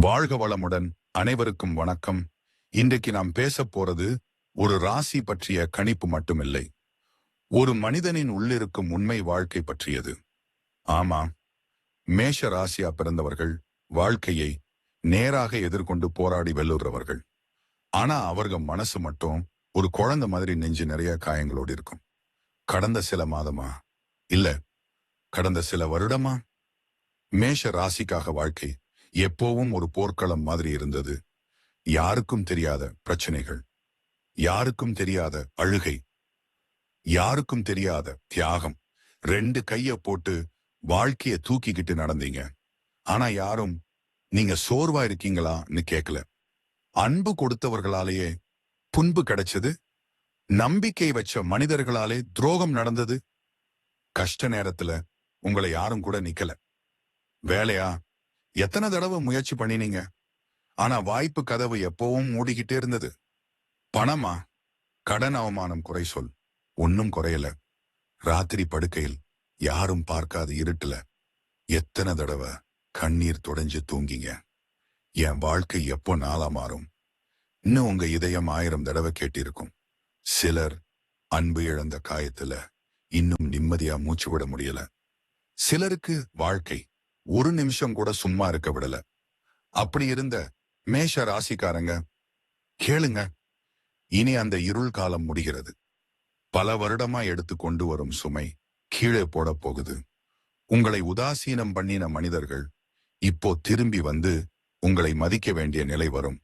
வாழ்க வளமுடன் அனைவருக்கும் வணக்கம். இன்றைக்கு நாம் பேச போறது ஒரு ராசி பற்றிய கணிப்பு மட்டுமில்லை. ஒரு மனிதனின் உள்ளிருக்கும் உண்மை வாழ்க்கை பற்றியது. ஆமா மேஷ ராசியா பிறந்தவர்கள் வாழ்க்கையை நேராக எதிர்கொண்டு போராடி வெல்லுறவர்கள். ஆனா அவர்கள் மனசு மட்டும் ஒரு குழந்தை மாதிரி நெஞ்சு நிறைய காயங்களோடு இருக்கும். கடந்த சில மாதமா? இல்ல கடந்த சில வருடமா? மேஷ ராசிக்காக வாழ்க்கை எப்போவும் ஒரு போர்க்களம் மாதிரி இருந்தது. யாருக்கும் தெரியாத பிரச்சனைகள். யாருக்கும் தெரியாத அழுகை. யாருக்கும் தெரியாத தியாகம். ரெண்டு கைய போட்டு வாழ்க்கைய தூக்கிக்கிட்டு நடந்தீங்க. ஆனா யாரும் நீங்க சோர்வா இருக்கீங்களான்னு கேட்கல அன்பு கொடுத்தவர்களாலேயே புண்பு கிடைச்சது. நம்பிக்கை வச்ச மனிதர்களாலே துரோகம் நடந்தது. கஷ்ட நேரத்துல உங்களை யாரும் கூட நிக்கல. வேலையா? எத்தனை தடவை முயற்சி பண்ணினீங்க? ஆனா வாய்ப்பு கதவு எப்பவும் மூடிக்கிட்டே இருந்தது. பணமா? கடன் அவமானம் குறை சொல். ஒன்னும் குறையல. ராத்திரி படுக்கையில் யாரும் பார்க்காத இருட்டுல எத்தனை தடவை கண்ணீர் தொடஞ்சு தூங்கிங்க. என் வாழ்க்கை எப்போ நாளா மாறும்? இன்னும் உங்க இதயம் ஆயிரம் தடவை கேட்டிருக்கும். சிலர் அன்பு இழந்த காயத்துல இன்னும் நிம்மதியா மூச்சு விட முடியல. சிலருக்கு வாழ்க்கை ஒரு நிமிஷம் கூட சும்மா இருக்க விடல. அப்படி இருந்த மேஷ ராசிக்காரங்க கேளுங்க. இனி அந்த இருள் காலம் முடிகிறது. பல வருடமா எடுத்து கொண்டு வரும் சுமை கீழே போட போகுது. உங்களை உதாசீனம் பண்ணின மனிதர்கள் இப்போ திரும்பி வந்து உங்களை மதிக்க வேண்டிய நிலை வரும்.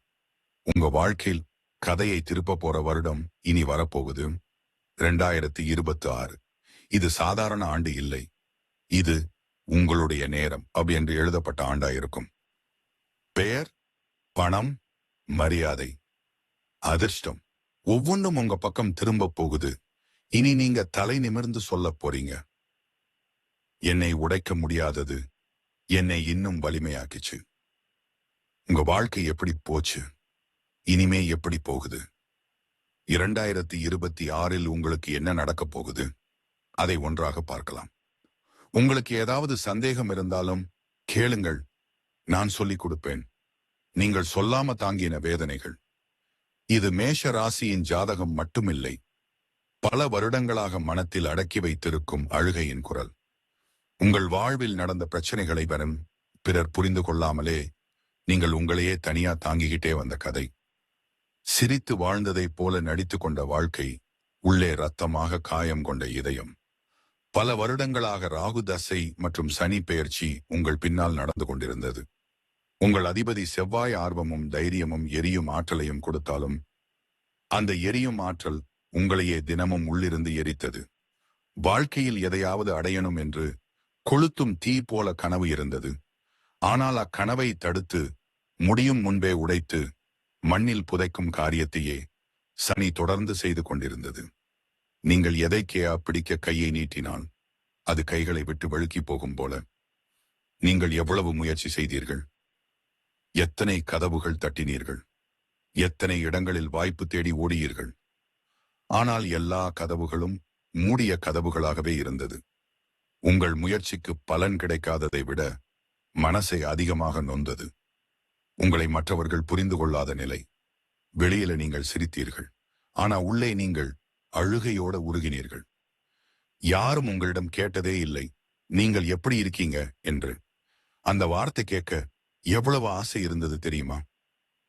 உங்க வாழ்க்கையில் கதையை திருப்ப போற வருடம் இனி வரப்போகுது. ரெண்டாயிரத்தி இருபத்தி ஆறு இது சாதாரண ஆண்டு இல்லை. இது உங்களுடைய நேரம் அப்படி என்று எழுதப்பட்ட ஆண்டா இருக்கும் பெயர் பணம் மரியாதை. அதிர்ஷ்டம். ஒவ்வொன்றும் உங்க பக்கம் திரும்ப போகுது. இனி நீங்க தலை நிமிர்ந்து சொல்ல போறீங்க. என்னை உடைக்க முடியாதது. என்னை இன்னும் வலிமையாக்கிச்சு. உங்க வாழ்க்கை எப்படி போச்சு? இனிமே எப்படி போகுது? இரண்டாயிரத்தி இருபத்தி ஆறில் உங்களுக்கு என்ன நடக்கப் போகுது? அதை ஒன்றாக பார்க்கலாம். உங்களுக்கு ஏதாவது சந்தேகம் இருந்தாலும் கேளுங்கள். நான் சொல்லிக் கொடுப்பேன். நீங்கள் சொல்லாம தாங்கின வேதனைகள். இது மேஷ ராசியின் ஜாதகம் மட்டுமில்லை. பல வருடங்களாக மனத்தில் அடக்கி வைத்திருக்கும் அழுகையின் குரல். உங்கள் வாழ்வில் நடந்த பிரச்சனைகளை வரும். பிறர் புரிந்து கொள்ளாமலே நீங்கள் உங்களையே தனியா தாங்கிக்கிட்டே வந்த கதை. சிரித்து வாழ்ந்ததைப் போல நடித்துக் கொண்ட வாழ்க்கை உள்ளே ரத்தமாக காயம் கொண்ட இதயம். பல வருடங்களாக ராகு தசை மற்றும் சனி பெயர்ச்சி உங்கள் பின்னால் நடந்து கொண்டிருந்தது. உங்கள் அதிபதி செவ்வாய் ஆர்வமும் தைரியமும் எரியும் ஆற்றலையும் கொடுத்தாலும் அந்த எரியும் ஆற்றல் உங்களையே தினமும் உள்ளிருந்து எரித்தது. வாழ்க்கையில் எதையாவது அடையணும் என்று கொளுத்தும் தீ போல கனவு இருந்தது. ஆனால் அக்கனவை தடுத்து முடியும் முன்பே உடைத்து மண்ணில் புதைக்கும் காரியத்தையே சனி தொடர்ந்து செய்து கொண்டிருந்தது. நீங்கள் எதைக்கே பிடிக்க கையை நீட்டினால் அது கைகளை விட்டு வழுக்கி போகும் போல. நீங்கள் எவ்வளவு முயற்சி செய்தீர்கள்? எத்தனை கதவுகள் தட்டினீர்கள்? எத்தனை இடங்களில் வாய்ப்பு தேடி ஓடியீர்கள்? ஆனால் எல்லா கதவுகளும் மூடிய கதவுகளாகவே இருந்தது. உங்கள் முயற்சிக்கு பலன் கிடைக்காததை விட மனசை அதிகமாக நொந்தது. உங்களை மற்றவர்கள் புரிந்து கொள்ளாத நிலை. வெளியில நீங்கள் சிரித்தீர்கள். ஆனா உள்ளே நீங்கள் அழுகையோட உருகினீர்கள். யாரும் உங்களிடம் கேட்டதே இல்லை. நீங்கள் எப்படி இருக்கீங்க? என்று. அந்த வார்த்தை கேட்க எவ்வளவு ஆசை இருந்தது தெரியுமா?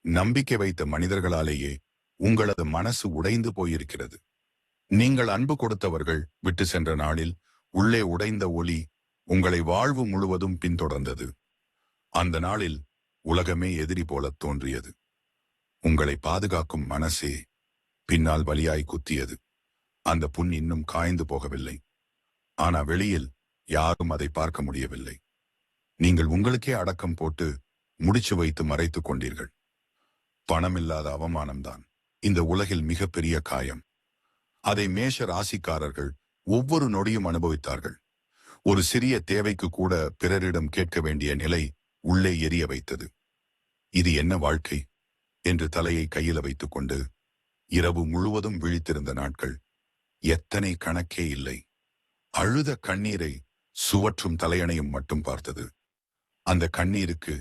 நம்பிக்கை வைத்த மனிதர்களாலேயே உங்களது மனசு உடைந்து போயிருக்கிறது. நீங்கள் அன்பு கொடுத்தவர்கள் விட்டு சென்ற நாளில் உள்ளே உடைந்த ஒளி உங்களை வாழ்வு முழுவதும் பின்தொடர்ந்தது. அந்த நாளில் உலகமே எதிரி போல தோன்றியது. உங்களை பாதுகாக்கும் மனசே பின்னால் வலியாய் குத்தியது. அந்த புண் இன்னும் காய்ந்து போகவில்லை. ஆனா வெளியில் யாரும் அதை பார்க்க முடியவில்லை. நீங்கள் உங்களுக்கே அடக்கம் போட்டு முடிச்சு வைத்து மறைத்துக் கொண்டீர்கள். பணமில்லாத அவமானம்தான். இந்த உலகில் மிகப்பெரிய காயம். அதை மேஷ ராசிக்காரர்கள் ஒவ்வொரு நொடியும் அனுபவித்தார்கள். ஒரு சிறிய தேவைக்கு கூட பிறரிடம் கேட்க வேண்டிய நிலை உள்ளே எரிய வைத்தது. இது என்ன வாழ்க்கை? என்று தலையை கையில வைத்துக் கொண்டு இரவு முழுவதும் விழித்திருந்த நாட்கள் எத்தனை கணக்கே இல்லை. அழுத கண்ணீரை சுவற்றும் தலையணையும் மட்டும் பார்த்தது. அந்த கண்ணீருக்கு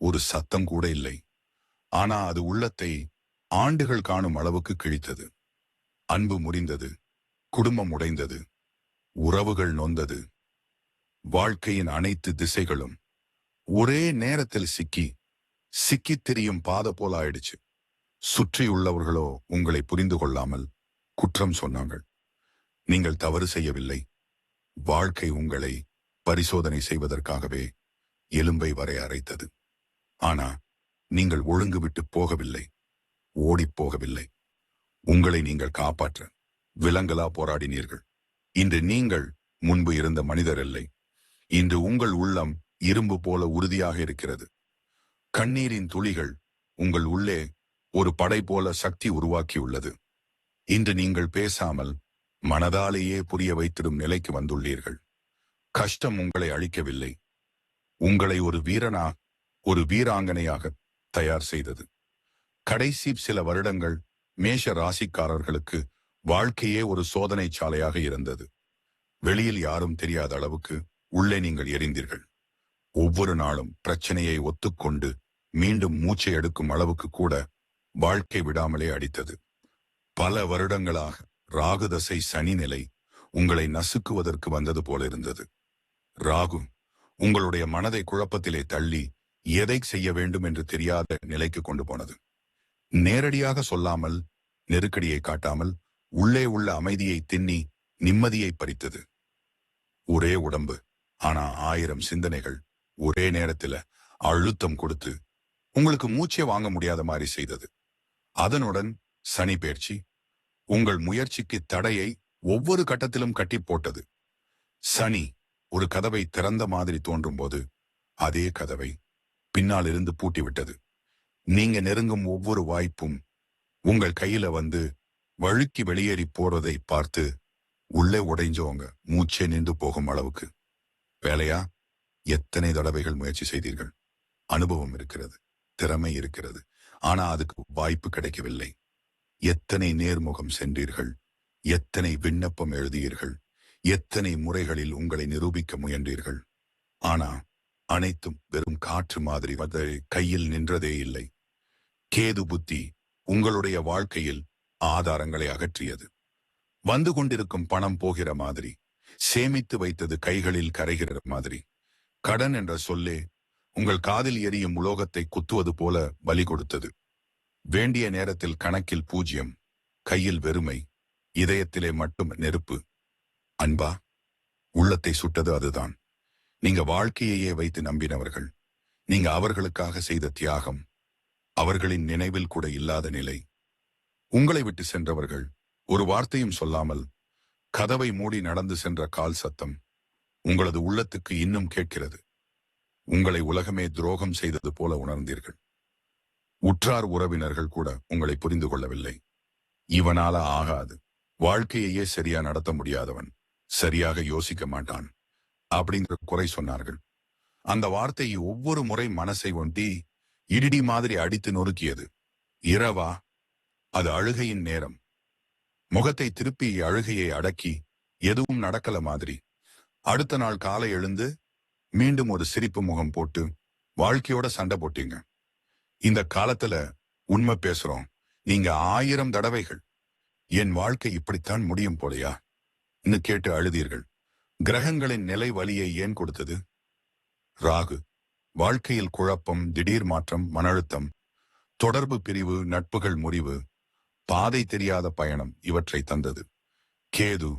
ஒரு சத்தம் கூட இல்லை. ஆனா அது உள்ளத்தை ஆண்டுகள் காணும் அளவுக்கு கிழித்தது. அன்பு முறிந்தது. குடும்பம் உடைந்தது. உறவுகள் நொந்தது. வாழ்க்கையின் அனைத்து திசைகளும் ஒரே நேரத்தில் சிக்கி சிக்கித் திரியும் பாத போல ஆயிடுச்சு சுற்றியுள்ளவர்களோ உங்களை புரிந்து கொள்ளாமல் குற்றம் சொன்னாங்கள் நீங்கள் தவறு செய்யவில்லை. வாழ்க்கை உங்களை பரிசோதனை செய்வதற்காகவே எலும்பை வரை அரைத்தது. ஆனா நீங்கள் ஒழுங்கு விட்டு போகவில்லை. ஓடிப் போகவில்லை. உங்களை நீங்கள் காப்பாற்ற விலங்கலா போராடினீர்கள். இன்று நீங்கள் முன்பு இருந்த மனிதர் இல்லை. இன்று உங்கள் உள்ளம் இரும்பு போல உறுதியாக இருக்கிறது. கண்ணீரின் துளிகள் உங்கள் உள்ளே ஒரு படை போல சக்தி உருவாக்கியுள்ளது. இன்று நீங்கள் பேசாமல் மனதாலேயே புரிய வைத்திடும் நிலைக்கு வந்துள்ளீர்கள். கஷ்டம் உங்களை அழிக்கவில்லை. உங்களை ஒரு வீரனா ஒரு வீராங்கனையாக தயார் செய்தது. கடைசி சில வருடங்கள் மேஷ ராசிக்காரர்களுக்கு வாழ்க்கையே ஒரு சோதனை சாலையாக இருந்தது. வெளியில் யாரும் தெரியாத அளவுக்கு உள்ளே நீங்கள் எரிந்தீர்கள். ஒவ்வொரு நாளும் பிரச்சனையை ஒத்துக்கொண்டு மீண்டும் மூச்சை எடுக்கும் அளவுக்கு கூட வாழ்க்கை விடாமலே அடித்தது. பல வருடங்களாக ராகுதசை சனி நிலை உங்களை நசுக்குவதற்கு வந்தது போல இருந்தது. ராகு உங்களுடைய மனதை குழப்பத்திலே தள்ளி எதை செய்ய வேண்டும் என்று தெரியாத நிலைக்கு கொண்டு போனது. நேரடியாக சொல்லாமல் நெருக்கடியை காட்டாமல் உள்ளே உள்ள அமைதியை தின்னி நிம்மதியை பறித்தது. ஒரே உடம்பு ஆனா ஆயிரம் சிந்தனைகள் ஒரே நேரத்துல அழுத்தம் கொடுத்து உங்களுக்கு மூச்சே வாங்க முடியாத மாதிரி செய்தது. அதனுடன் சனி பயிற்சி உங்கள் முயற்சிக்கு தடையை ஒவ்வொரு கட்டத்திலும் கட்டி போட்டது. சனி ஒரு கதவை திறந்த மாதிரி தோன்றும் போது அதே கதவை பின்னால் இருந்து பூட்டிவிட்டது நீங்க நெருங்கும் ஒவ்வொரு வாய்ப்பும் உங்கள் கையில வந்து வழுக்கி வெளியேறி போறதை பார்த்து உள்ளே உடைஞ்சவங்க மூச்சே நின்று போகும் அளவுக்கு. வேலையா? எத்தனை தடவைகள் முயற்சி செய்தீர்கள்? அனுபவம் இருக்கிறது. திறமை இருக்கிறது. ஆனா அதுக்கு வாய்ப்பு கிடைக்கவில்லை. எத்தனை நேர்முகம் சென்றீர்கள்? எத்தனை விண்ணப்பம் எழுதியீர்கள்? எத்தனை முறைகளில் உங்களை நிரூபிக்க முயன்றீர்கள்? ஆனா அனைத்தும் வெறும் காற்று மாதிரி கையில் நின்றதே இல்லை. கேது புத்தி உங்களுடைய வாழ்க்கையில் ஆதாரங்களை அகற்றியது. வந்து கொண்டிருக்கும் பணம் போகிற மாதிரி சேமித்து வைத்தது கைகளில் கரைகிற மாதிரி. கடன் என்ற சொல்லே உங்கள் காதில் எரியும் உலோகத்தை குத்துவது போல பலி கொடுத்தது. வேண்டிய நேரத்தில் கணக்கில் பூஜ்யம் கையில் வெறுமை இதயத்திலே மட்டும் நெருப்பு. அன்பா உள்ளத்தை சுட்டது அதுதான். நீங்க வாழ்க்கையையே வைத்து நம்பினவர்கள். நீங்க அவர்களுக்காக செய்த தியாகம். அவர்களின் நினைவில் கூட இல்லாத நிலை. உங்களை விட்டு சென்றவர்கள் ஒரு வார்த்தையும் சொல்லாமல் கதவை மூடி நடந்து சென்ற கால் சத்தம் உங்களது உள்ளத்துக்கு இன்னும் கேட்கிறது. உங்களை உலகமே துரோகம் செய்தது போல உணர்ந்தீர்கள். உற்றார் உறவினர்கள் கூட உங்களை புரிந்து கொள்ளவில்லை. இவனால ஆகாது. வாழ்க்கையையே சரியா நடத்த முடியாதவன். சரியாக யோசிக்க மாட்டான். அப்படிங்கிற குறை சொன்னார்கள். அந்த வார்த்தை ஒவ்வொரு முறை மனசை ஒண்டி இடிடி மாதிரி அடித்து நொறுக்கியது. இரவா அது அழுகையின் நேரம். முகத்தை திருப்பி அழுகையை அடக்கி எதுவும் நடக்கல மாதிரி. அடுத்த நாள் காலை எழுந்து மீண்டும் ஒரு சிரிப்பு முகம் போட்டு வாழ்க்கையோட சண்டை போட்டீங்க. இந்த காலத்துல உண்மை பேசுறோம். நீங்க ஆயிரம் தடவைகள். என் வாழ்க்கை இப்படித்தான் முடியும் போலையா? என்று கேட்டு அழுதீர்கள். கிரகங்களின் நிலை வலியை ஏன் கொடுத்தது? ராகு வாழ்க்கையில் குழப்பம் திடீர் மாற்றம் மன அழுத்தம் தொடர்பு பிரிவு நட்புகள் முறிவு பாதை தெரியாத பயணம் இவற்றை தந்தது. கேது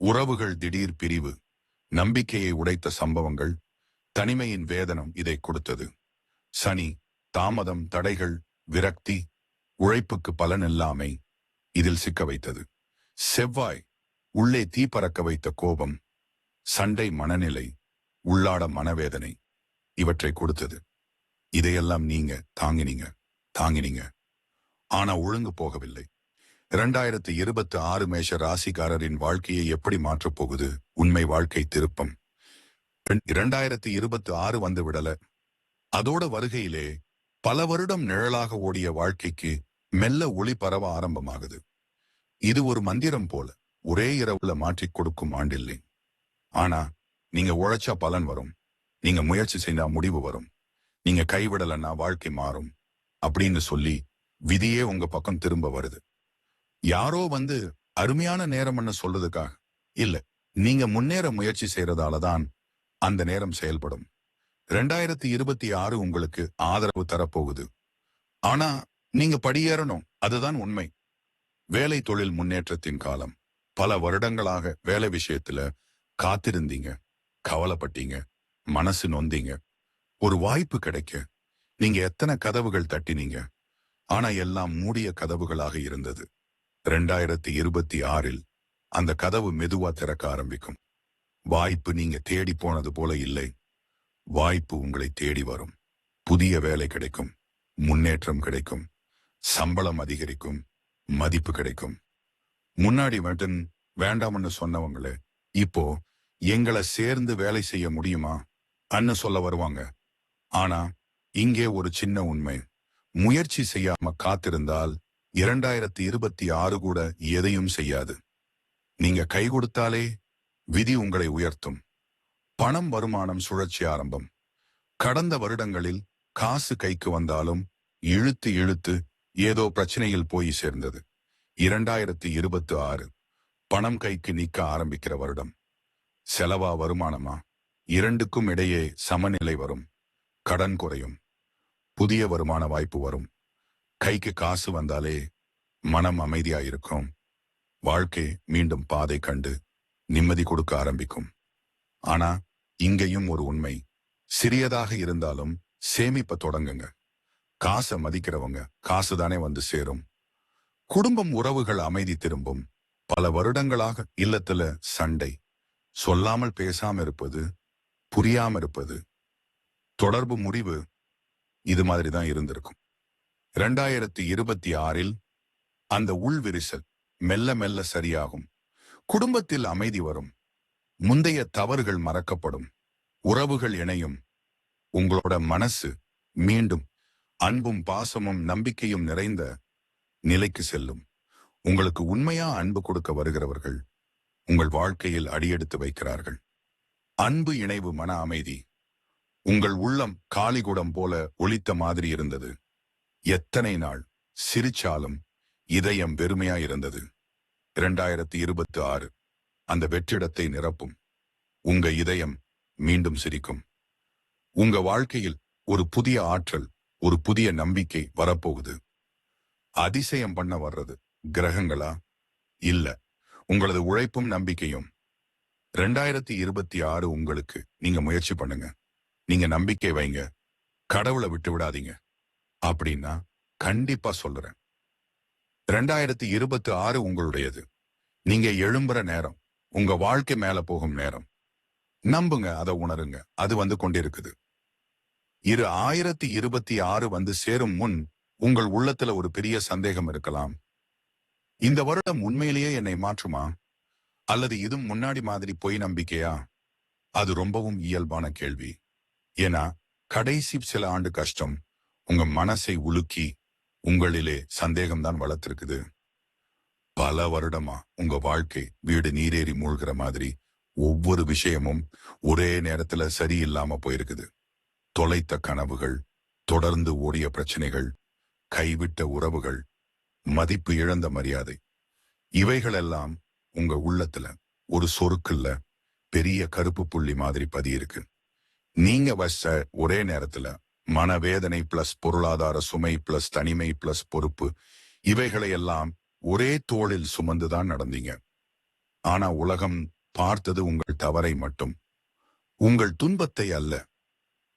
உறவுகள் திடீர் பிரிவு நம்பிக்கையை உடைத்த சம்பவங்கள் தனிமையின் வேதனம் இதை கொடுத்தது. சனி தாமதம் தடைகள் விரக்தி உழைப்புக்கு பலன் இல்லாமை இதில் சிக்க வைத்தது. செவ்வாய் உள்ளே தீ பறக்க வைத்த கோபம் சண்டை மனநிலை உள்ளாட மனவேதனை இவற்றை கொடுத்தது. இதையெல்லாம் நீங்க தாங்கினீங்க தாங்கினீங்க. ஆனா ஒழுங்கு போகவில்லை. இரண்டாயிரத்தி இருபத்தி ஆறு மேஷ ராசிக்காரரின் வாழ்க்கையை எப்படி மாற்றப் போகுது? உண்மை வாழ்க்கை திருப்பம். இரண்டாயிரத்தி இருபத்தி ஆறு வந்து விடல. அதோட வருகையிலே பல வருடம் நிழலாக ஓடிய வாழ்க்கைக்கு மெல்ல ஒளி பரவ ஆரம்பமாகுது. இது ஒரு மந்திரம் போல ஒரே இரவுல மாற்றிக் கொடுக்கும் ஆண்டில்லை. ஆனா நீங்க உழைச்சா பலன் வரும். நீங்க முயற்சி செய்தா முடிவு வரும். நீங்க கைவிடலன்னா வாழ்க்கை மாறும் அப்படின்னு சொல்லி விதியே உங்க பக்கம் திரும்ப வருது. யாரோ வந்து அருமையான நேரம்னு சொல்றதுக்காக இல்ல நீங்க முன்னேற முயற்சி செய்யறதால தான் அந்த நேரம் செயல்படும். ரெண்டாயிரத்தி இருபத்தி ஆறு உங்களுக்கு ஆதரவு தரப்போகுது. ஆனா நீங்க படியேறணும். அதுதான் உண்மை. வேலை தொழில் முன்னேற்றத்தின் காலம். பல வருடங்களாக வேலை விஷயத்துல காத்திருந்தீங்க. கவலைப்பட்டீங்க. மனசு நொந்தீங்க. ஒரு வாய்ப்பு கிடைக்க. நீங்க எத்தனை கதவுகள் தட்டினீங்க. ஆனா எல்லாம் மூடிய கதவுகளாக இருந்தது. ரெண்டாயிரத்தி இருபத்தி ஆறில் அந்த கதவு மெதுவா திறக்க ஆரம்பிக்கும். வாய்ப்பு நீங்க தேடி போனது போல இல்லை. வாய்ப்பு உங்களை தேடி வரும். புதிய வேலை கிடைக்கும். முன்னேற்றம் கிடைக்கும். சம்பளம் அதிகரிக்கும். மதிப்பு கிடைக்கும். முன்னாடி மட்டும் வேண்டாம்னு சொன்னவங்களே இப்போ எங்களை சேர்ந்து வேலை செய்ய முடியுமா? அன்னு சொல்ல வருவாங்க. ஆனா இங்கே ஒரு சின்ன உண்மை. முயற்சி செய்யாம காத்திருந்தால் இரண்டாயிரத்தி இருபத்தி ஆறு கூட எதையும் செய்யாது. நீங்க கை கொடுத்தாலே விதி உங்களை உயர்த்தும். பணம் வருமானம் சுழற்சி ஆரம்பம். கடந்த வருடங்களில் காசு கைக்கு வந்தாலும் இழுத்து இழுத்து ஏதோ பிரச்சனையில் போய் சேர்ந்தது. இரண்டாயிரத்தி இருபத்தி ஆறு பணம் கைக்கு நிக்க ஆரம்பிக்கிற வருடம். செலவா வருமானமா? இரண்டுக்கும் இடையே சமநிலை வரும். கடன் குறையும். புதிய வருமான வாய்ப்பு வரும். கைக்கு காசு வந்தாலே மனம் அமைதியா இருக்கும் வாழ்க்கை மீண்டும் பாதை கண்டு நிம்மதி கொடுக்க ஆரம்பிக்கும். ஆனா இங்கேயும் ஒரு உண்மை. சிறியதாக இருந்தாலும் சேமிப்ப தொடங்குங்க. காசை மதிக்கிறவங்க காசு தானே வந்து சேரும். குடும்பம் உறவுகள் அமைதி திரும்பும். பல வருடங்களாக இல்லத்துல சண்டை. சொல்லாமல் பேசாம இருப்பது புரியாம இருப்பது. தொடர்பு முடிவு இது மாதிரி தான் இருந்திருக்கும். இரண்டாயிரத்தி இருபத்தி ஆறில் அந்த உள்விரிசல் மெல்ல மெல்ல சரியாகும். குடும்பத்தில் அமைதி வரும். முந்தைய தவறுகள் மறக்கப்படும். உறவுகள் இணையும். உங்களோட மனசு மீண்டும் அன்பும் பாசமும் நம்பிக்கையும் நிறைந்த நிலைக்கு செல்லும். உங்களுக்கு உண்மையா அன்பு கொடுக்க வருகிறவர்கள் உங்கள் வாழ்க்கையில் அடியெடுத்து வைக்கிறார்கள். அன்பு இணைவு மன அமைதி. உங்கள் உள்ளம் காலிகுடம் போல ஒளித்த மாதிரி இருந்தது. எத்தனை நாள் சிரிச்சாலும் இதயம் வெறுமையா இருந்தது. இரண்டாயிரத்தி இருபத்தி ஆறு. அந்த வெற்றிடத்தை நிரப்பும். உங்க இதயம் மீண்டும் சிரிக்கும். உங்க வாழ்க்கையில் ஒரு புதிய ஆற்றல் ஒரு புதிய நம்பிக்கை வரப்போகுது. அதிசயம் பண்ண வர்றது கிரகங்களா? இல்ல. உங்களது உழைப்பும் நம்பிக்கையும். ரெண்டாயிரத்தி இருபத்தி ஆறு உங்களுக்கு நீங்க முயற்சி பண்ணுங்க. நீங்க நம்பிக்கை வைங்க. கடவுளை விட்டு விடாதீங்க. அப்படின்னா கண்டிப்பா சொல்றேன். ரெண்டாயிரத்தி இருபத்தி ஆறு உங்களுடையது. நீங்க எழும்புற நேரம். உங்க வாழ்க்கை மேல போகும் நேரம். நம்புங்க அதை உணருங்க. அது வந்து கொண்டிருக்குது. இரு ஆயிரத்தி இருபத்தி ஆறு வந்து சேரும் முன் உங்கள் உள்ளத்துல ஒரு பெரிய சந்தேகம் இருக்கலாம். இந்த வருடம் உண்மையிலேயே என்னை மாற்றுமா? அல்லது இது முன்னாடி மாதிரி பொய் நம்பிக்கையா? அது ரொம்பவும் இயல்பான கேள்வி. ஏன்னா கடைசி சில ஆண்டு கஷ்டம் உங்க மனசை உலுக்கி உங்களிலே சந்தேகம்தான் வளர்த்திருக்குது. பல வருடமா உங்க வாழ்க்கை வீடு நீரேறி மூழ்கிற மாதிரி ஒவ்வொரு விஷயமும் ஒரே நேரத்துல சரியில்லாம போயிருக்குது. தொலைத்த கனவுகள் தொடர்ந்து ஓடிய பிரச்சனைகள் கைவிட்ட உறவுகள் மதிப்பு இழந்த மரியாதை. இவைகளெல்லாம் உங்க உள்ளத்துல ஒரு சொருக்குல்ல பெரிய கருப்பு புள்ளி மாதிரி பதியிருக்கு. நீங்க வச்ச ஒரே நேரத்துல மனவேதனை பிளஸ் பொருளாதார சுமை பிளஸ் தனிமை பிளஸ் பொறுப்பு இவைகளையெல்லாம் ஒரே தோளில் சுமந்துதான் நடந்தீங்க. ஆனா உலகம் பார்த்தது உங்கள் தவறை மட்டும். உங்கள் துன்பத்தை அல்ல.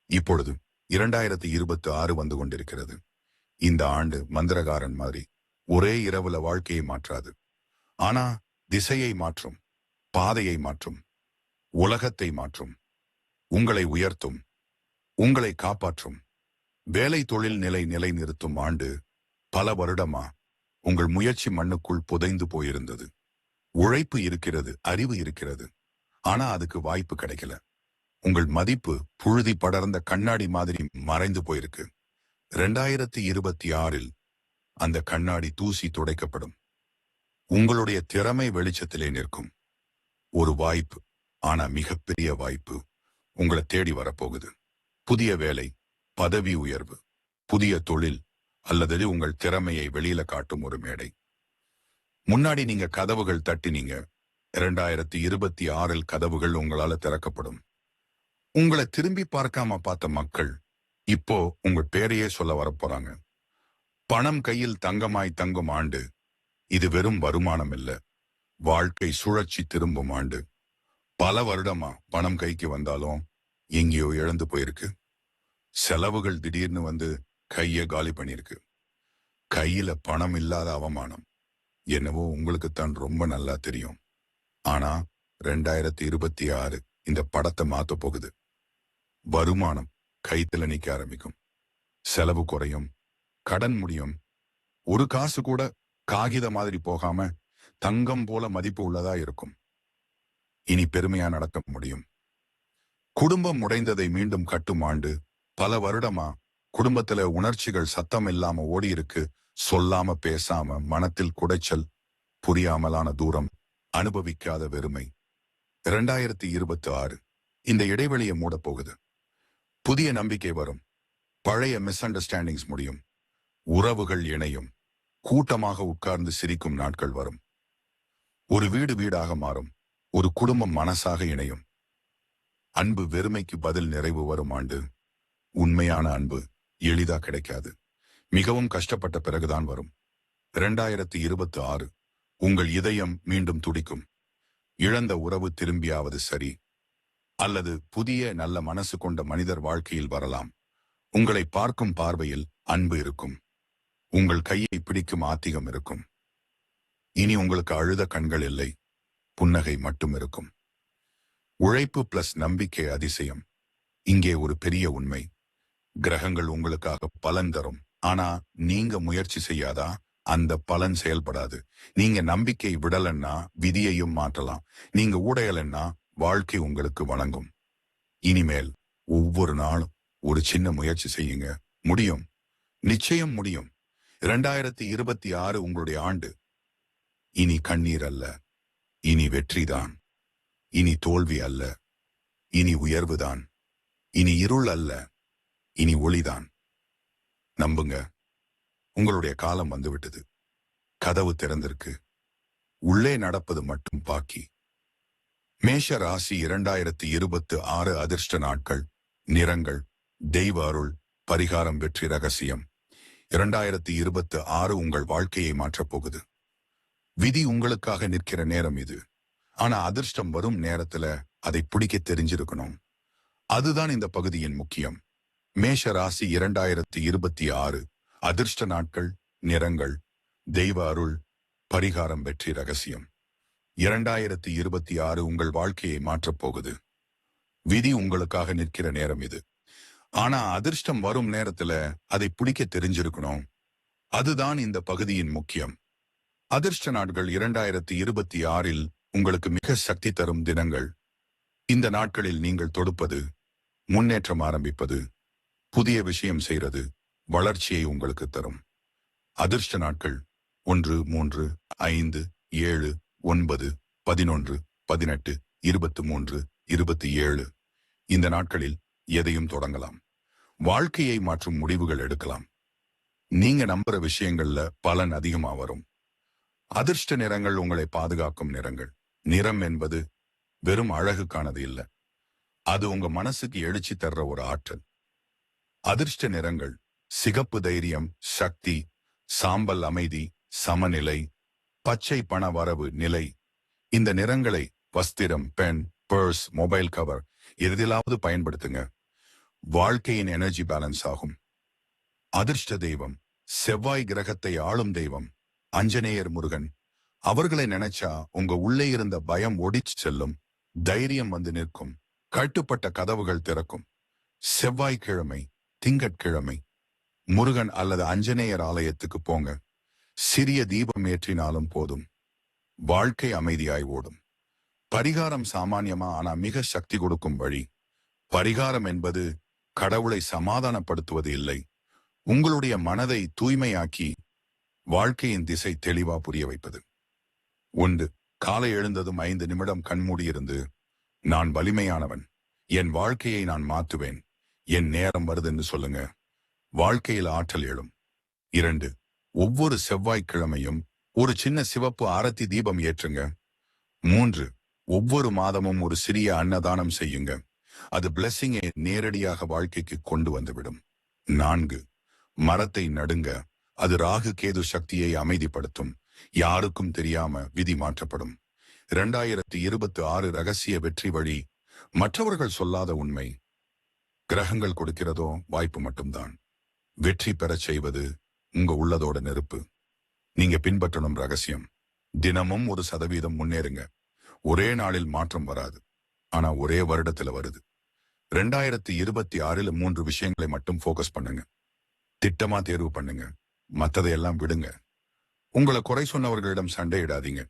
இப்பொழுது இரண்டாயிரத்தி இருபத்தி ஆறு வந்து கொண்டிருக்கிறது. இந்த ஆண்டு மந்திரகாரன் மாதிரி ஒரே இரவுல வாழ்க்கையை மாற்றாது. ஆனா திசையை மாற்றும் பாதையை மாற்றும் உலகத்தை மாற்றும் உங்களை உயர்த்தும் உங்களை காப்பாற்றும் வேலை தொழில் நிலை நிலை நிறுத்தும் ஆண்டு பல வருடமா உங்கள் முயற்சி மண்ணுக்குள் புதைந்து போயிருந்தது. உழைப்பு இருக்கிறது அறிவு இருக்கிறது. ஆனா அதுக்கு வாய்ப்பு கிடைக்கல. உங்கள் மதிப்பு புழுதி படர்ந்த கண்ணாடி மாதிரி மறைந்து போயிருக்கு. ரெண்டாயிரத்தி இருபத்தி ஆறில் அந்த கண்ணாடி தூசி துடைக்கப்படும். உங்களுடைய திறமை வெளிச்சத்திலே நிற்கும். ஒரு வாய்ப்பு ஆனா மிகப்பெரிய வாய்ப்பு உங்களை தேடி வரப்போகுது. புதிய வேலை பதவி உயர்வு புதிய தொழில் அல்லது உங்கள் திறமையை வெளியில காட்டும் ஒரு மேடை. முன்னாடி நீங்க கதவுகள் தட்டினீங்க. இரண்டாயிரத்தி இருபத்தி ஆறில் கதவுகள் உங்களால திறக்கப்படும். உங்களை திரும்பி பார்க்காம பார்த்த மக்கள் இப்போ உங்க பேரையே சொல்ல வரப்போறாங்க. பணம் கையில் தங்கமாய் தங்கும் ஆண்டு இது வெறும் வருமானம் இல்ல. வாழ்க்கை சுழற்சி திரும்பும் ஆண்டு. பல வருடமா பணம் கைக்கு வந்தாலும் எங்கேயோ இழந்து போயிருக்கு. செலவுகள் திடீர்னு வந்து கைய காலி பண்ணியிருக்கு. கையில பணம் இல்லாத அவமானம். என்னவோ உங்களுக்குத்தான் ரொம்ப நல்லா தெரியும். ஆனா ரெண்டாயிரத்தி இருபத்தி ஆறு இந்த படத்தை மாத்த போகுது. வருமானம் கைத்துல நிக்க ஆரம்பிக்கும். செலவு குறையும். கடன் முடியும். ஒரு காசு கூட காகித மாதிரி போகாம தங்கம் போல மதிப்பு உள்ளதா இருக்கும். இனி பெருமையா நடக்க முடியும். குடும்பம் உடைந்ததை மீண்டும் கட்டும் ஆண்டு பல வருடமா குடும்பத்துல உணர்ச்சிகள் சத்தம் இல்லாம ஓடி இருக்கு சொல்லாம பேசாம மனத்தில் குடைச்சல் புரியாமலான தூரம் அனுபவிக்காத வெறுமை. இரண்டாயிரத்தி இருபத்தி ஆறு இந்த இடைவெளியை மூட போகுது புதிய நம்பிக்கை வரும். பழைய மிஸ் அண்டர்ஸ்டாண்டிங்ஸ் முடியும். உறவுகள் இணையும். கூட்டமாக உட்கார்ந்து சிரிக்கும் நாட்கள் வரும். ஒரு வீடு வீடாக மாறும். ஒரு குடும்பம் மனசாக இணையும். அன்பு வெறுமைக்கு பதில் நிறைவு வரும் ஆண்டு. உண்மையான அன்பு. எளிதா கிடைக்காது. மிகவும் கஷ்டப்பட்ட பிறகுதான் வரும். இரண்டாயிரத்தி இருபத்தி ஆறு உங்கள் இதயம் மீண்டும் துடிக்கும். இழந்த உறவு திரும்பியாவது சரி. அல்லது புதிய நல்ல மனசு கொண்ட மனிதர் வாழ்க்கையில் வரலாம். உங்களை பார்க்கும் பார்வையில் அன்பு இருக்கும். உங்கள் கையை பிடிக்கும் ஆத்திகம் இருக்கும். இனி உங்களுக்கு அழுத கண்கள் இல்லை. புன்னகை மட்டும் இருக்கும். உழைப்பு பிளஸ் நம்பிக்கை அதிசயம். இங்கே ஒரு பெரிய உண்மை. கிரகங்கள் உங்களுக்காக பலன் தரும். ஆனா நீங்க முயற்சி செய்யாதா? அந்த பலன் செயல்படாது. நீங்க நம்பிக்கை விடலன்னா விதியையும் மாற்றலாம். நீங்க ஊடையலன்னா வாழ்க்கை உங்களுக்கு வழங்கும் இனிமேல் ஒவ்வொரு நாளும் ஒரு சின்ன முயற்சி செய்யுங்க. முடியும். நிச்சயம் முடியும். இரண்டாயிரத்தி இருபத்தி ஆறு உங்களுடைய ஆண்டு. இனி கண்ணீர் அல்ல. இனி வெற்றிதான். இனி தோல்வி அல்ல. இனி உயர்வுதான். இனி இருள் அல்ல. இனி ஒளிதான். நம்புங்க உங்களுடைய காலம் வந்துவிட்டது. கதவு திறந்திருக்கு. உள்ளே நடப்பது மட்டும் பாக்கி. மேஷ ராசி இரண்டாயிரத்தி இருபத்து ஆறு அதிர்ஷ்ட நாட்கள் நிறங்கள் தெய்வ அருள் பரிகாரம் வெற்றி ரகசியம். இரண்டாயிரத்தி இருபத்து ஆறு உங்கள் வாழ்க்கையை மாற்றப் போகுது. விதி உங்களுக்காக நிற்கிற நேரம் இது. ஆனா அதிர்ஷ்டம் வரும் நேரத்துல அதை பிடிக்க தெரிஞ்சிருக்கணும். அதுதான் இந்த பகுதியின் முக்கியம். மேஷ ராசி இரண்டாயிரத்தி இருபத்தி ஆறு. அதிர்ஷ்ட நாட்கள் நிறங்கள் தெய்வ அருள் பரிகாரம் வெற்றி ரகசியம். இரண்டாயிரத்தி இருபத்தி ஆறு உங்கள் வாழ்க்கையை மாற்றப் போகுது. விதி உங்களுக்காக நிற்கிற நேரம் இது. ஆனா அதிர்ஷ்டம் வரும் நேரத்துல அதை பிடிக்க தெரிஞ்சிருக்கணும். அதுதான் இந்த பகுதியின் முக்கியம். அதிர்ஷ்ட நாட்கள் இரண்டாயிரத்தி இருபத்தி ஆறில் உங்களுக்கு மிக சக்தி தரும் தினங்கள். இந்த நாட்களில் நீங்கள் தொடுப்பது முன்னேற்றம் ஆரம்பிப்பது புதிய விஷயம் செய்கிறது வளர்ச்சியை உங்களுக்கு தரும். அதிர்ஷ்ட நாட்கள் ஒன்று மூன்று ஐந்து ஏழு ஒன்பது பதினொன்று பதினெட்டு இருபத்து மூன்று இருபத்தி ஏழு இந்த நாட்களில் எதையும் தொடங்கலாம். வாழ்க்கையை மாற்றும் முடிவுகள் எடுக்கலாம். நீங்க நம்புற விஷயங்கள்ல பலன் அதிகமா வரும். அதிர்ஷ்ட நிறங்கள் உங்களை பாதுகாக்கும் நிறங்கள். நிறம் என்பது வெறும் அழகுக்கானது இல்ல. அது உங்க மனசுக்கு எழுச்சி தர்ற ஒரு ஆற்றல். அதிர்ஷ்ட நிறங்கள் சிகப்பு தைரியம் சக்தி சாம்பல் அமைதி சமநிலை பச்சை பண வரவு நிலை. இந்த நிறங்களை வஸ்திரம் பென் பர்ஸ் மொபைல் கவர் எதிலாவது பயன்படுத்துங்க. வாழ்க்கையின் எனர்ஜி பேலன்ஸ் ஆகும். அதிர்ஷ்ட தெய்வம் செவ்வாய் கிரகத்தை ஆளும் தெய்வம் அஞ்சனேயர் முருகன். அவர்களை நினைச்சா உங்க உள்ளே இருந்த பயம் ஒடிச்சு செல்லும். தைரியம் வந்து நிற்கும். கட்டுப்பட்ட கதவுகள் திறக்கும். செவ்வாய்க்கிழமை திங்கட்கிழமை முருகன் அல்லது அஞ்சனேயர் ஆலயத்துக்கு போங்க. சிறிய தீபம் ஏற்றினாலும் போதும். வாழ்க்கை அமைதியாய் ஓடும். பரிகாரம் சாமானியமா ஆனா மிக சக்தி கொடுக்கும் வழி. பரிகாரம் என்பது கடவுளை சமாதானப்படுத்துவது இல்லை. உங்களுடைய மனதை தூய்மையாக்கி வாழ்க்கையின் திசை தெளிவா புரிய வைப்பது. ஒன்று காலை எழுந்ததும் ஐந்து நிமிடம் கண்மூடியிருந்து நான் வலிமையானவன். என் வாழ்க்கையை நான் மாற்றுவேன். என் நேரம் வருதுன்னு சொல்லுங்க. வாழ்க்கையில் ஆற்றல் எழும். இரண்டு ஒவ்வொரு செவ்வாய்க்கிழமையும் ஒரு சின்ன சிவப்பு ஆரத்தி தீபம் ஏற்றுங்க. மூன்று ஒவ்வொரு மாதமும் ஒரு சிறிய அன்னதானம் செய்யுங்க. அது பிளெஸ்ஸிங்கை நேரடியாக வாழ்க்கைக்கு கொண்டு வந்துவிடும். நான்கு மரத்தை நடுங்க. அது ராகு கேது சக்தியை அமைதிப்படுத்தும். யாருக்கும் தெரியாம விதி மாற்றப்படும். இரண்டாயிரத்தி இருபத்தி ஆறு ரகசிய வெற்றி வழி. மற்றவர்கள் சொல்லாத உண்மை. கிரகங்கள் கொடுக்கிறதோ வாய்ப்பு மட்டும்தான். வெற்றி பெறச் செய்வது உங்க உள்ளதோட நெருப்பு. நீங்க பின்பற்றணும் ரகசியம். தினமும் ஒரு சதவீதம் முன்னேறுங்க. ஒரே நாளில் மாற்றம் வராது. ஆனா ஒரே வருடத்துல வருது. ரெண்டாயிரத்தி இருபத்தி ஆறில் மூன்று விஷயங்களை மட்டும் ஃபோக்கஸ் பண்ணுங்க. திட்டமா தேர்வு பண்ணுங்க. மற்றதையெல்லாம் விடுங்க. உங்களை குறை சொன்னவர்களிடம் சண்டையிடாதீங்க.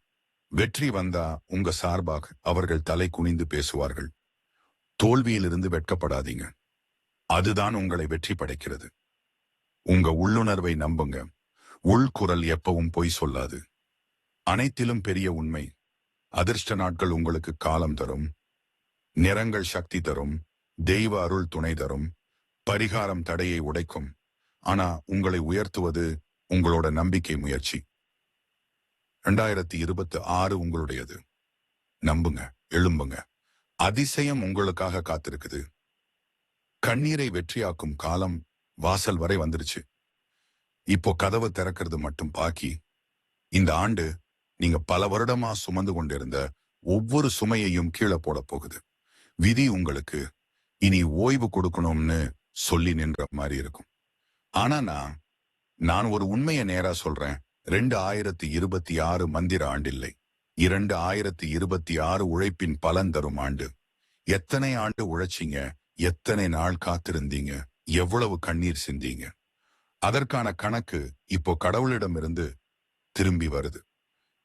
வெற்றி வந்தா உங்க சார்பாக அவர்கள் தலை குனிந்து பேசுவார்கள். தோல்வியிலிருந்து வெட்கப்படாதீங்க. அதுதான் உங்களை வெற்றி படைக்கிறது. உங்க உள்ளுணர்வை நம்புங்க. உள்குரல் எப்பவும் பொய் சொல்லாது. அனைத்திலும் பெரிய உண்மை. அதிர்ஷ்ட நாட்கள் உங்களுக்கு காலம் தரும். நிறங்கள் சக்தி தரும். தெய்வ அருள் துணை தரும். பரிகாரம் தடையை உடைக்கும். ஆனா உங்களை உயர்த்துவது உங்களோட நம்பிக்கை முயற்சி. ரெண்டாயிரத்தி இருபத்தி ஆறு உங்களுடையது. நம்புங்க எழும்புங்க. அதிசயம் உங்களுக்காக காத்திருக்குது. கண்ணீரை வெற்றியாக்கும் காலம் வாசல் வரை வந்துருச்சு. இப்போ கதவு திறக்கிறது மட்டும் பாக்கி இந்த ஆண்டு நீங்க பல வருடமா சுமந்து கொண்டிருந்த ஒவ்வொரு சுமையையும் கீழே போட போகுது. விதி உங்களுக்கு இனி ஓய்வு கொடுக்கணும்னு சொல்லி நின்ற மாதிரி இருக்கும். ஆனா நான் நான் ஒரு உண்மையை நேரா சொல்றேன். ரெண்டு ஆயிரத்தி இருபத்தி ஆறு மந்திர ஆண்டில்லை. இரண்டு ஆயிரத்தி இருபத்தி ஆறு உழைப்பின் பலன் தரும் ஆண்டு. எத்தனை ஆண்டு உழைச்சிங்க? எத்தனை நாள் காத்திருந்தீங்க? எவ்வளவு கண்ணீர் சிந்தீங்க? அதற்கான கணக்கு இப்போ கடவுளிடமிருந்து திரும்பி வருது.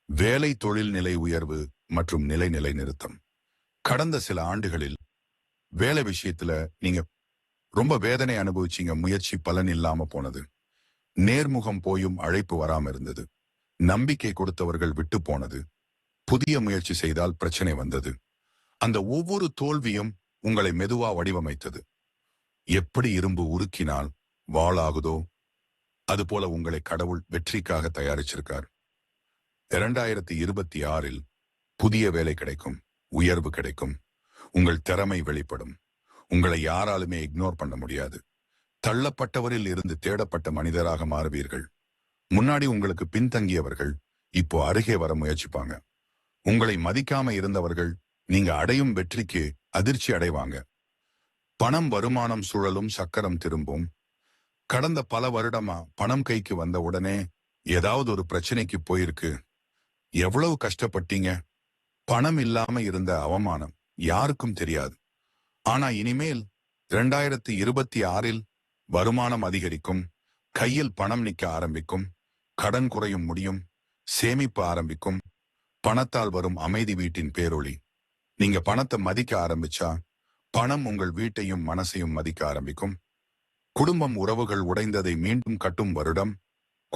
வேலை தொழில் நிலை உயர்வு மற்றும் நிலை நிலை நிறுத்தம் கடந்த சில ஆண்டுகளில் வேலை விஷயத்துல நீங்க ரொம்ப வேதனை அனுபவிச்சீங்க முயற்சி பலன் இல்லாம போனது. நேர்முகம் போயும் அழைப்பு வராம இருந்தது. நம்பிக்கை கொடுத்தவர்கள் விட்டு போனது. புதிய முயற்சி செய்தால் பிரச்சனை வந்தது. அந்த ஒவ்வொரு தோல்வியும் உங்களை மெதுவா வடிவமைத்தது. எப்படி இரும்பு உருக்கினால் வாளாகுதோ அதுபோல உங்களை கடவுள் வெற்றிக்காக தயாரிச்சிருக்கார். இரண்டாயிரத்தி இருபத்தி ஆறில் புதிய வேலை கிடைக்கும் உயர்வு கிடைக்கும் உங்கள் திறமை வெளிப்படும். உங்களை யாராலுமே இக்னோர் பண்ண முடியாது. தள்ளப்பட்டவரில் இருந்து தேடப்பட்ட மனிதராக மாறுவீர்கள். முன்னாடி உங்களுக்கு பின்தங்கியவர்கள் இப்போ அருகே வர முயற்சிப்பாங்க. உங்களை மதிக்காம இருந்தவர்கள் நீங்க அடையும் வெற்றிக்கு அதிர்ச்சி அடைவாங்க. பணம் வருமானம் சுழலும் சக்கரம் திரும்பும். கடந்த பல வருடமா பணம் கைக்கு வந்த உடனே ஏதாவது ஒரு பிரச்சனைக்கு போயிருக்கு. எவ்வளவு கஷ்டப்பட்டீங்க? பணம் இல்லாம இருந்த அவமானம் யாருக்கும் தெரியாது. ஆனா இனிமேல் இரண்டாயிரத்தி இருபத்தி ஆறில் வருமானம் அதிகரிக்கும் கையில் பணம் நிக்க ஆரம்பிக்கும் கடன் குறையும் முடியும் சேமிப்பு ஆரம்பிக்கும் பணத்தால் வரும் அமைதி வீட்டின் பேரொளி. நீங்க பணத்தை மதிக்க ஆரம்பிச்சா பணம் உங்கள் வீட்டையும் மனசையும் மதிக்க ஆரம்பிக்கும். குடும்பம் உறவுகள் உடைந்ததை மீண்டும் கட்டும் வருடம்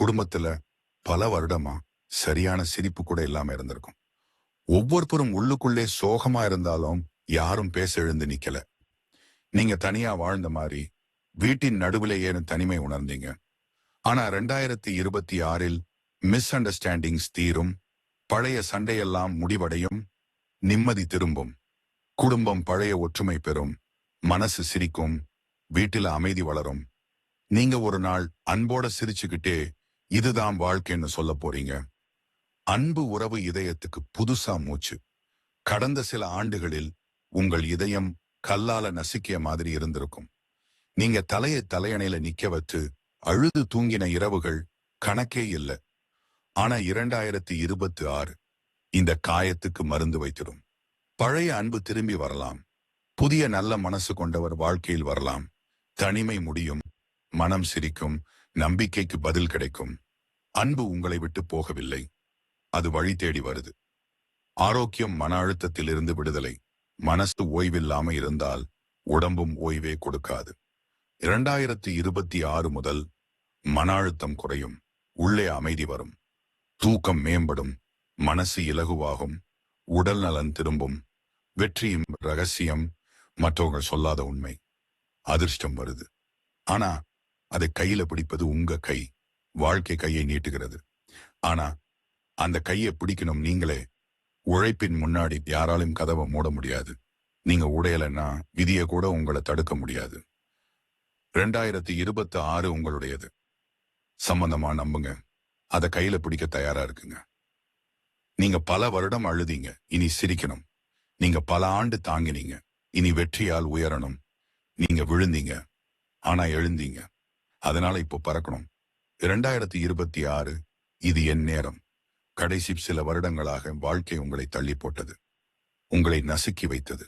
குடும்பத்துல பல வருடமா சரியான சிரிப்பு கூட இல்லாம இருந்திருக்கும். ஒவ்வொருத்தரும் உள்ளுக்குள்ளே சோகமா இருந்தாலும் யாரும் பேச எழுந்து நிக்கல. நீங்க தனியா வாழ்ந்த மாதிரி வீட்டின் நடுவுல தனிமை உணர்ந்தீங்க. ஆனா ரெண்டாயிரத்தி இருபத்தி ஆறில் மிஸ் அண்டர்ஸ்டாண்டிங்ஸ் தீரும் பழைய சண்டையெல்லாம் முடிவடையும் நிம்மதி திரும்பும். குடும்பம் பழைய ஒற்றுமை பெறும். மனசு சிரிக்கும். வீட்டில அமைதி வளரும். நீங்க ஒரு நாள் அன்போட சிரிச்சுக்கிட்டே இதுதான் வாழ்க்கைன்னு சொல்ல போறீங்க. அன்பு உறவு இதயத்துக்கு புதுசா மூச்சு. கடந்த சில ஆண்டுகளில் உங்கள் இதயம் கல்லால நசுக்கிய மாதிரி இருந்திருக்கும். நீங்க தலையை தலையணையில நிக்க வச்சு அழுது தூங்கின இரவுகள் கணக்கே இல்ல. ஆனா இரண்டாயிரத்தி இருபத்தி ஆறு இந்த காயத்துக்கு மருந்து வைத்திடும். பழைய அன்பு திரும்பி வரலாம். புதிய நல்ல மனசு கொண்டவர் வாழ்க்கையில் வரலாம். தனிமை முடியும். மனம் சிரிக்கும். நம்பிக்கைக்கு பதில் கிடைக்கும். அன்பு உங்களை விட்டு போகவில்லை. அது வழி தேடி வருது. ஆரோக்கியம் மன அழுத்தத்திலிருந்து விடுதலை. மனசு ஓய்வில்லாம இருந்தால் உடம்பும் ஓய்வே கொடுக்காது. இரண்டாயிரத்தி இருபத்தி ஆறு முதல் மன அழுத்தம் குறையும். உள்ளே அமைதி வரும். தூக்கம் மேம்படும். மனசு இலகுவாகும் உடல் நலன் திரும்பும் வெற்றியும் ரகசியம் மற்றவங்க சொல்லாத உண்மை அதிர்ஷ்டம் வருது. ஆனா அதை கையில பிடிப்பது உங்க கை வாழ்க்கை கையை நீட்டுகிறது. ஆனா அந்த கையை பிடிக்கணும் நீங்களே உழைப்பின் முன்னாடி யாராலும் கதவை மூட முடியாது. நீங்க உடையலைன்னா விதியை கூட உங்களை தடுக்க முடியாது. ரெண்டாயிரத்தி இருபத்தி ஆறு உங்களுடையது. சம்பந்தமா நம்புங்க. அதை கையில பிடிக்க தயாரா இருக்குங்க. நீங்க பல வருடம் அழுதீங்க. இனி சிரிக்கணும். நீங்க பல ஆண்டு தாங்கினீங்க. இனி வெற்றியால் உயரணும். நீங்க விழுந்தீங்க. ஆனா எழுந்தீங்க. அதனால இப்போ பறக்கணும். இரண்டாயிரத்தி இருபத்தி ஆறு இது என் நேரம். கடைசி சில வருடங்களாக வாழ்க்கை உங்களை தள்ளி போட்டது. உங்களை நசுக்கி வைத்தது.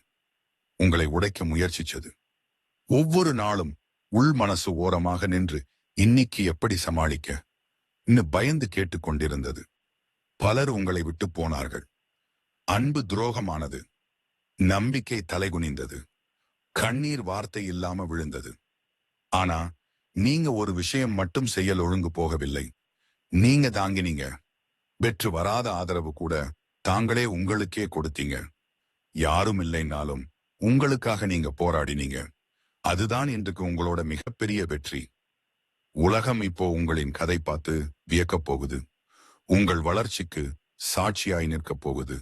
உங்களை உடைக்க முயற்சிச்சது. ஒவ்வொரு நாளும் உள் மனசு ஓரமாக நின்று இன்னைக்கு எப்படி சமாளிக்க? இன்னும் பயந்து கேட்டுக்கொண்டிருந்தது பலர் உங்களை விட்டு போனார்கள். அன்பு துரோகமானது நம்பிக்கை தலைகுனிந்தது கண்ணீர் வார்த்தை இல்லாம விழுந்தது. ஆனா நீங்க ஒரு விஷயம் மட்டும் செய்யல் ஒழுங்கு போகவில்லை. நீங்க தாங்கினீங்க. பெற்று வராத ஆதரவு கூட தாங்களே உங்களுக்கே கொடுத்தீங்க. யாரும் இல்லைனாலும் உங்களுக்காக நீங்க போராடினீங்க. அதுதான் இன்றைக்கு உங்களோட மிகப்பெரிய வெற்றி. உலகம் இப்போ உங்களின் கதை பார்த்து வியக்கப் போகுது. உங்கள் வளர்ச்சிக்கு சாட்சியாய் நிற்கப் போகுது.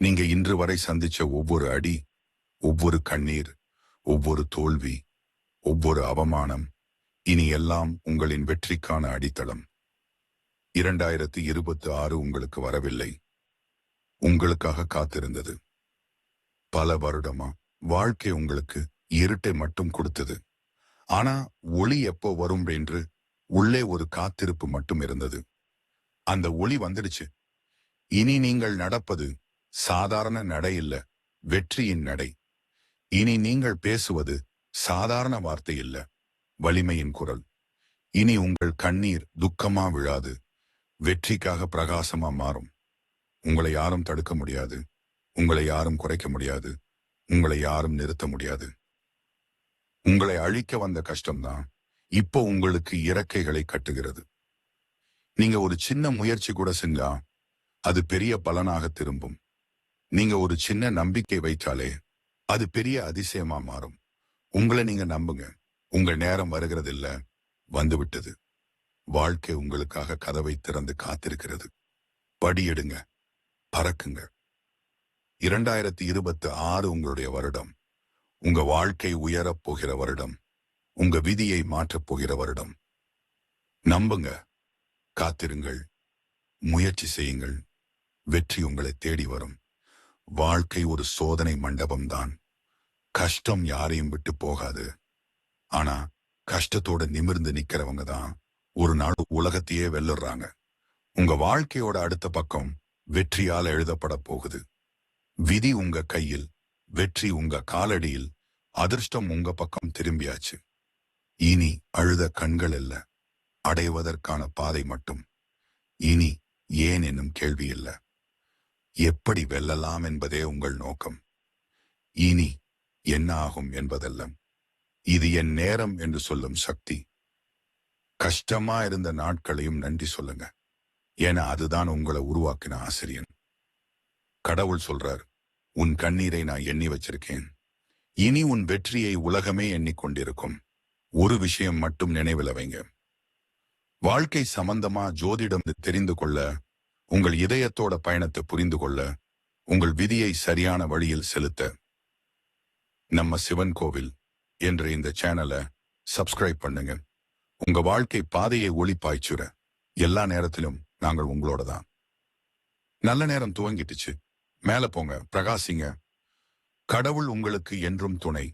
நீங்க இன்று வரை சந்திச்ச ஒவ்வொரு அடி ஒவ்வொரு கண்ணீர் ஒவ்வொரு தோல்வி ஒவ்வொரு அவமானம் இனி எல்லாம் உங்களின் வெற்றிக்கான அடித்தளம். இரண்டாயிரத்தி இருபத்தி ஆறு உங்களுக்கு வரவில்லை. உங்களுக்காக காத்திருந்தது. பல வருடமா வாழ்க்கை உங்களுக்கு இருட்டை மட்டும் கொடுத்தது. ஆனா ஒளி எப்போ வரும் என்று உள்ளே ஒரு காத்திருப்பு மட்டும் இருந்தது. அந்த ஒளி வந்துடுச்சு. இனி நீங்கள் நடப்பது சாதாரண நடை இல்ல வெற்றியின் நடை. இனி நீங்கள் பேசுவது சாதாரண வார்த்தை இல்ல வலிமையின் குரல். இனி உங்கள் கண்ணீர் துக்கமா விழாது வெற்றிக்காக பிரகாசமா மாறும். உங்களை யாரும் தடுக்க முடியாது உங்களை யாரும் குறைக்க முடியாது உங்களை யாரும் நிறுத்த முடியாது. உங்களை அழிக்க வந்த கஷ்டம்தான் இப்போ உங்களுக்கு இறக்கைகளை கட்டுகிறது. நீங்க ஒரு சின்ன முயற்சி கூட செஞ்சா அது பெரிய பலனாக திரும்பும். நீங்க ஒரு சின்ன நம்பிக்கை வைத்தாலே அது பெரிய அதிசயமா மாறும். உங்களை நீங்க நம்புங்க. உங்கள் நேரம் வருகிறது இல்ல வந்துவிட்டது. வாழ்க்கை உங்களுக்காக கதவை திறந்து காத்திருக்கிறது. படியெடுங்க. பறக்குங்க. இரண்டாயிரத்தி இருபத்தி ஆறு உங்களுடைய வருடம். உங்க வாழ்க்கை உயரப் போகிற வருடம். உங்க விதியை மாற்றப் போகிற வருடம். நம்புங்க. காத்திருங்கள். முயற்சி செய்யுங்கள். வெற்றி உங்களை தேடி வரும். வாழ்க்கை ஒரு சோதனை மண்டபம்தான். கஷ்டம் யாரையும் விட்டு போகாது. ஆனா கஷ்டத்தோட நிமிர்ந்து நிக்கிறவங்க தான் ஒரு நாள் உலகத்தையே வெல்லுறாங்க. உங்க வாழ்க்கையோட அடுத்த பக்கம் வெற்றியால் எழுதப்பட போகுது. விதி உங்க கையில் வெற்றி உங்க காலடியில் அதிர்ஷ்டம் உங்க பக்கம் திரும்பியாச்சு. இனி அழுத கண்கள் இல்லை. அடைவதற்கான பாதை மட்டும். இனி ஏன் என்னும் கேள்வி இல்ல. எப்படி வெல்லலாம் என்பதே உங்கள் நோக்கம். இனி என்ன ஆகும் என்பதெல்லாம். இது என் நேரம் என்று சொல்லும் சக்தி. கஷ்டமா இருந்த நாட்களையும் நன்றி சொல்லுங்க. ஏன்னா அதுதான் உங்களை உருவாக்கின ஆசிரியன். கடவுள் சொல்றார் உன் கண்ணீரை நான் எண்ணி வச்சிருக்கேன். இனி உன் வெற்றியை உலகமே எண்ணிக்கொண்டிருக்கும். ஒரு விஷயம் மட்டும் நினைவில் வைங்க. வாழ்க்கை சம்பந்தமா ஜோதிடம் தெரிந்து கொள்ள உங்கள் இதயத்தோட பயணத்தை புரிந்து கொள்ள உங்கள் விதியை சரியான வழியில் செலுத்த. நம்ம சிவன் கோவில் என்ற இந்த சேனலை சப்ஸ்கிரைப் பண்ணுங்க. உங்க வாழ்க்கை பாதையை ஒளி பாய்ச்சுற எல்லா நேரத்திலும் நாங்கள் உங்களோட தான். நல்ல நேரம் துவங்கிட்டுச்சு மேல போங்க பிரகாசிங்க. கடவுள் உங்களுக்கு என்றும் துணை.